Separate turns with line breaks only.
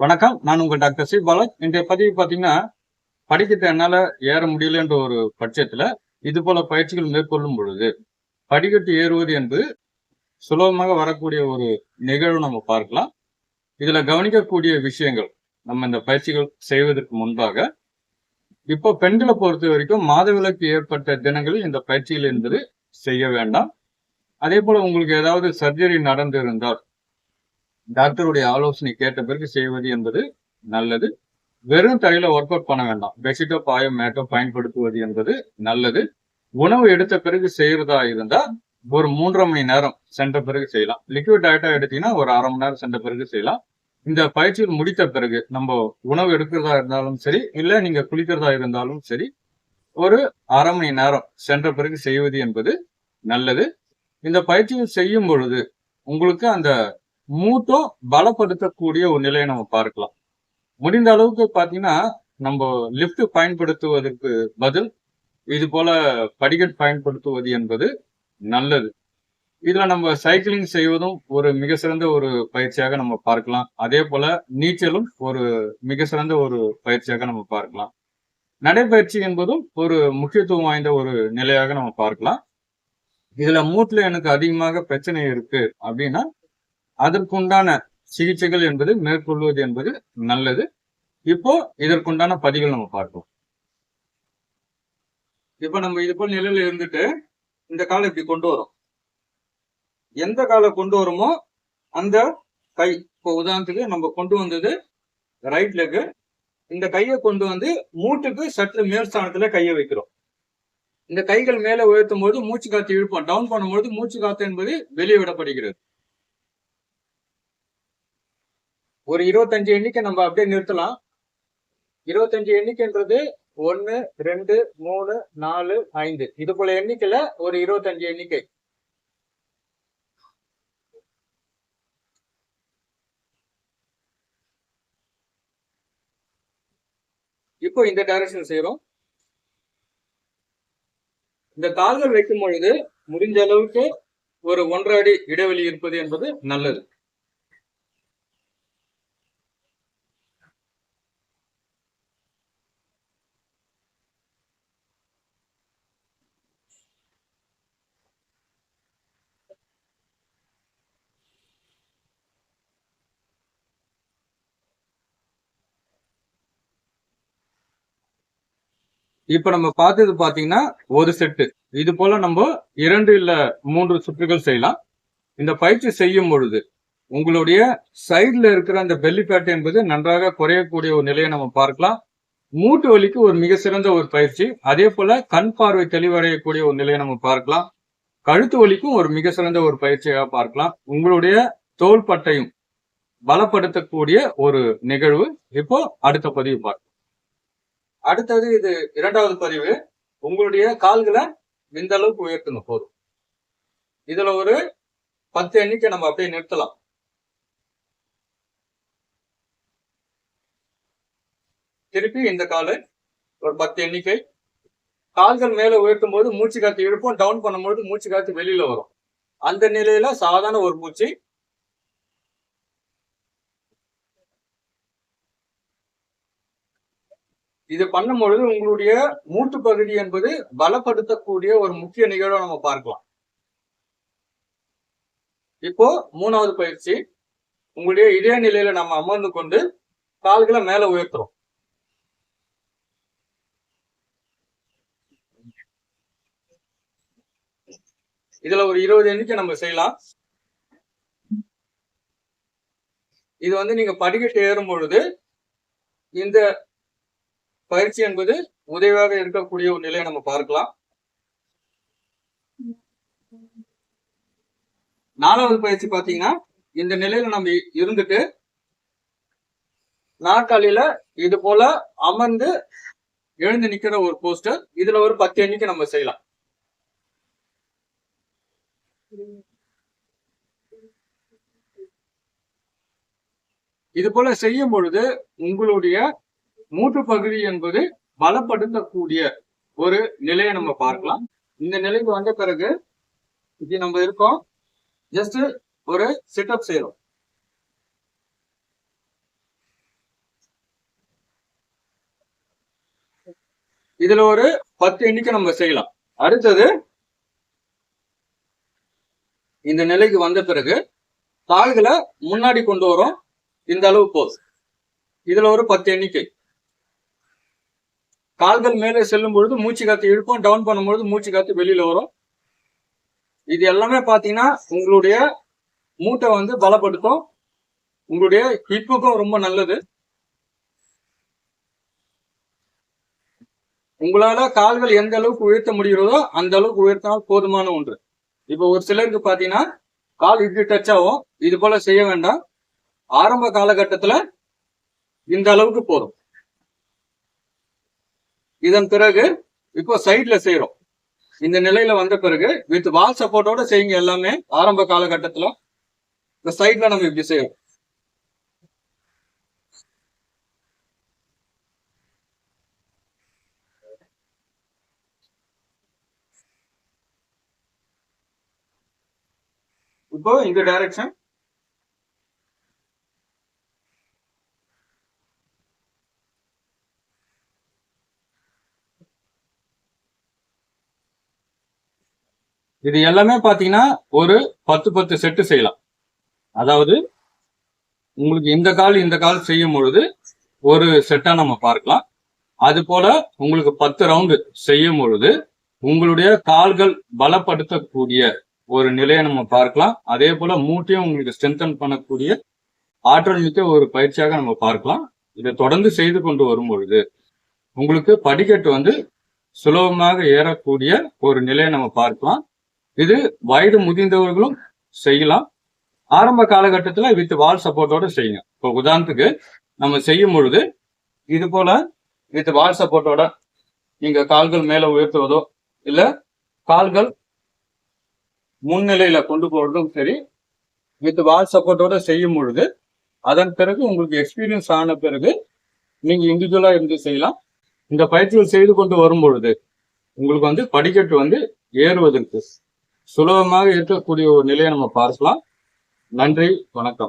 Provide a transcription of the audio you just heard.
வணக்கம். நான் உங்கள் டாக்டர் சி பாலாஜ். இன்றைய பதிவு பார்த்தீங்கன்னா படிக்கட்டு என்னால் ஏற முடியலன்ற ஒரு பட்சத்தில் இது போல பயிற்சிகள் மேற்கொள்ளும் பொழுது படிக்கட்டு ஏறுவது என்பது சுலபமாக வரக்கூடிய ஒரு நிகழ்வு நம்ம பார்க்கலாம். இதில் கவனிக்கக்கூடிய விஷயங்கள் நம்ம இந்த பயிற்சிகள் செய்வதற்கு முன்பாக இப்போ பெண்களை பொறுத்த வரைக்கும் மாதவிலக்கு ஏற்பட்ட தினங்களில் இந்த பயிற்சிகள் என்பது செய்ய வேண்டாம். அதே போல உங்களுக்கு ஏதாவது சர்ஜரி நடந்திருந்தால் டாக்டருடைய ஆலோசனை கேட்ட பிறகு செய்வது என்பது நல்லது. வெறும் தரையில ஒர்க் அவுட் பண்ண வேண்டாம். பெட்ஷீட்டோ பாயோ மேட்டோ பயன்படுத்துவது என்பது நல்லது. உணவு எடுத்த பிறகு செய்யறதா இருந்தா ஒரு மூன்றரை மணி நேரம் சென்ற பிறகு செய்யலாம். லிக்விட் டயட்டா எடுத்தீங்கன்னா ஒரு அரை மணி நேரம் சென்ற பிறகு செய்யலாம். இந்த பயிற்சியில் முடித்த பிறகு நம்ம உணவு எடுக்கிறதா இருந்தாலும் சரி இல்ல நீங்க குளிக்கிறதா இருந்தாலும் சரி ஒரு அரை மணி நேரம் சென்ற பிறகு செய்வது என்பது நல்லது. இந்த பயிற்சியில் செய்யும் பொழுது உங்களுக்கு அந்த மூட்டும் பலப்படுத்தக்கூடிய ஒரு நிலையை நம்ம பார்க்கலாம். முடிந்த அளவுக்கு பார்த்தீங்கன்னா நம்ம லிஃப்ட் பயன்படுத்துவதற்கு பதில் இது போல படிக்கட் பயன்படுத்துவது என்பது நல்லது. இதுல நம்ம சைக்கிளிங் செய்வதும் ஒரு மிக சிறந்த ஒரு பயிற்சியாக நம்ம பார்க்கலாம். அதே போல நீச்சலும் ஒரு மிக சிறந்த ஒரு பயிற்சியாக நம்ம பார்க்கலாம். நடைப்பயிற்சி என்பதும் ஒரு முக்கியத்துவம் வாய்ந்த ஒரு நிலையாக நம்ம பார்க்கலாம். இதுல மூட்டுல எனக்கு அதிகமாக பிரச்சனை இருக்கு அப்படின்னா அதற்குண்டான சிகிச்சைகள் என்பது மேற்கொள்வது என்பது நல்லது. இப்போ இதற்குண்டான பதிகள் நம்ம பார்ப்போம். இப்ப நம்ம இது போல் நிலையில இருந்துட்டு இந்த காலை இப்படி கொண்டு வரோம். எந்த காலை கொண்டு வருமோ அந்த கை இப்போ உதாரணத்துக்கு நம்ம கொண்டு வந்தது ரைட் லெக்கு இந்த கையை கொண்டு வந்து மூட்டுக்கு சற்று மேல் ஸ்தானத்துல கையை வைக்கிறோம். இந்த கைகள் மேலே உயர்த்தும் போது மூச்சு காத்து இழுப்போம். டவுன் பண்ணும்போது மூச்சு காத்து என்பது வெளியே விடப்படுகிறது. ஒரு இருபத்தஞ்சு எண்ணிக்கை நம்ம அப்படியே நிறுத்தலாம். இருபத்தஞ்சு எண்ணிக்கைன்றது ஒன்னு ரெண்டு மூணு நாலு ஐந்து. இது போல எண்ணிக்கையில ஒரு இருபத்தஞ்சு எண்ணிக்கை. இப்போ இந்த டைரக்ஷன் செய்யறோம் இந்த கால்கள் வைக்கும் பொழுது முடிஞ்ச அளவுக்கு ஒரு ஒன்றரை அடி இடைவெளி இருப்பது என்பது நல்லது. இப்ப நம்ம பார்த்தது பாத்தீங்கன்னா ஒரு செட்டு இது போல நம்ம இரண்டு இல்ல மூன்று சுற்றுகள் செய்யலாம். இந்த பயிற்சி செய்யும் பொழுது உங்களுடைய சைட்ல இருக்கிற அந்த பெல்லி பேட் என்பது நன்றாக குறையக்கூடிய ஒரு நிலையை நம்ம பார்க்கலாம். மூட்டு வலிக்கு ஒரு மிக சிறந்த ஒரு பயிற்சி. அதே போல கண் பார்வை தெளிவடையக்கூடிய ஒரு நிலையை நம்ம பார்க்கலாம். கழுத்து வலிக்கும் ஒரு மிக சிறந்த ஒரு பயிற்சியாக பார்க்கலாம். உங்களுடைய தோள்பட்டையும் பலப்படுத்தக்கூடிய ஒரு நிகழ்வு. இப்போ அடுத்த பதிவு பார்க்கலாம். அடுத்தது இது இரண்டாவது பதிவு. உங்களுடைய கால்களை இந்த அளவுக்கு உயர்த்துங்க போதும். இதுல ஒரு பத்து எண்ணிக்கை நம்ம அப்படியே நிறுத்தலாம். திருப்பி இந்த காலு ஒரு பத்து எண்ணிக்கை. கால்கள் மேல உயர்த்தும் போது மூச்சு காத்து இழுப்போம் டவுன் பண்ணும்போது மூச்சு காத்து வெளியில வரும். அந்த நிலையில சாதாரண ஒரு மூச்சு இது பண்ணும் பொழுது உங்களுடைய மூட்டு பகுதி என்பது பலப்படுத்தக்கூடிய ஒரு முக்கிய நிகழ்வை நம்ம பார்க்கலாம். இப்போ மூணாவது பயிற்சி உங்களுடைய இதே நிலையில நம்ம அமர்ந்து கொண்டு கால்களை மேல உயர்த்துறோம். இதுல ஒரு இருபது எண்ணிக்கை நம்ம செய்யலாம். இது வந்து நீங்க படிக்கட்டு ஏறும் பொழுது இந்த பயிற்சி என்பது உதவியாக இருக்கக்கூடிய ஒரு நிலையை நம்ம பார்க்கலாம். நாலாவது பயிற்சி பாத்தீங்கன்னா இந்த நிலையில நம்ம இருந்துட்டு நாற்காலியில இது போல அமர்ந்து எழுந்து நிக்கிற ஒரு போஸ்டர் இதுல ஒரு பத்து எண்ணிக்கை நம்ம செய்யலாம். இது போல செய்யும் பொழுது உங்களுடைய மூட்டு பகுதி என்பது பலப்படுத்தக்கூடிய ஒரு நிலையை நம்ம பார்க்கலாம். இந்த நிலைக்கு வந்த பிறகு இது நம்ம இருக்கோம். ஜஸ்ட் ஒரு செட்டப் செய்யறோம் இதுல ஒரு பத்து எண்ணிக்கை நம்ம செய்யலாம். அடுத்தது இந்த நிலைக்கு வந்த பிறகு கால்களை முன்னாடி கொண்டு வரும். இந்த அளவு போஸ் இதுல ஒரு பத்து எண்ணிக்கை. கால்கள் மேலே செல்லும் பொழுது மூச்சு காத்து இழுப்போம் டவுன் பண்ணும்பொழுது மூச்சு காத்து வெளியில வரும். இது எல்லாமே பாத்தீங்கன்னா உங்களுடைய மூட்டை வந்து பலப்படுத்தும். உங்களுடைய ஹிப்புக்கும் ரொம்ப நல்லது. உங்களால கால்கள் எந்த அளவுக்கு உயர்த்த முடிகிறதோ அந்த அளவுக்கு உயர்த்தினால் போதுமான ஒன்று. இப்போ ஒரு சிலருக்கு பாத்தீங்கன்னா கால் இப்படி டச் ஆகும். இது போல செய்ய வேண்டாம். ஆரம்ப காலகட்டத்துல இந்த அளவுக்கு போதும். இதன் பிறகு இப்போ சைட்ல செய்யறோம் இந்த நிலையில வந்த பிறகு வித் வால் சப்போர்ட்டோட செய்யுங்க எல்லாமே ஆரம்ப காலகட்டத்துல. இந்த சைட்ல நம்ம இப்படி செய்யறோம் இப்போ இந்த டைரக்ஷன் இது எல்லாமே பார்த்தீங்கன்னா ஒரு பத்து பத்து செட்டு செய்யலாம். அதாவது உங்களுக்கு இந்த கால் இந்த கால் செய்யும் பொழுது ஒரு செட்டா நம்ம பார்க்கலாம். அது போல உங்களுக்கு பத்து ரவுண்டு செய்யும் பொழுது உங்களுடைய கால்கள் பலப்படுத்தக்கூடிய ஒரு நிலையை நம்ம பார்க்கலாம். அதே போல மூட்டையும் உங்களுக்கு ஸ்ட்ரென்தன் பண்ணக்கூடிய ஆற்றல் மிக்க ஒரு பயிற்சியாக நம்ம பார்க்கலாம். இதை தொடர்ந்து செய்து கொண்டு வரும் பொழுது உங்களுக்கு படிக்கட்டு வந்து சுலபமாக ஏறக்கூடிய ஒரு நிலையை நம்ம பார்க்கலாம். இது வயது முதிர்ந்தவர்களும் செய்யலாம். ஆரம்ப காலகட்டத்தில் வித் வால் சப்போர்ட்டோட செய்யுங்க. இப்போ உதாரணத்துக்கு நம்ம செய்யும் பொழுது இது போல வித் வால் சப்போர்ட்டோட நீங்க கால்கள் மேல உயர்த்துவதோ இல்ல கால்கள் முன்னிலையில கொண்டு போறதும் சரி வித் வால் சப்போர்ட்டோட செய்யும் பொழுது அதன் பிறகு உங்களுக்கு எக்ஸ்பீரியன்ஸ் ஆன பிறகு நீங்க இண்டிவிஜுவலா இருந்து செய்யலாம். இந்த பயிற்சிகள் செய்து கொண்டு வரும் பொழுது உங்களுக்கு வந்து படிக்கட்டு வந்து ஏறுவதற்கு சுலபமாக இருக்கக்கூடிய ஒரு நிலையை நம்ம பார்க்கலாம். நன்றி வணக்கம்.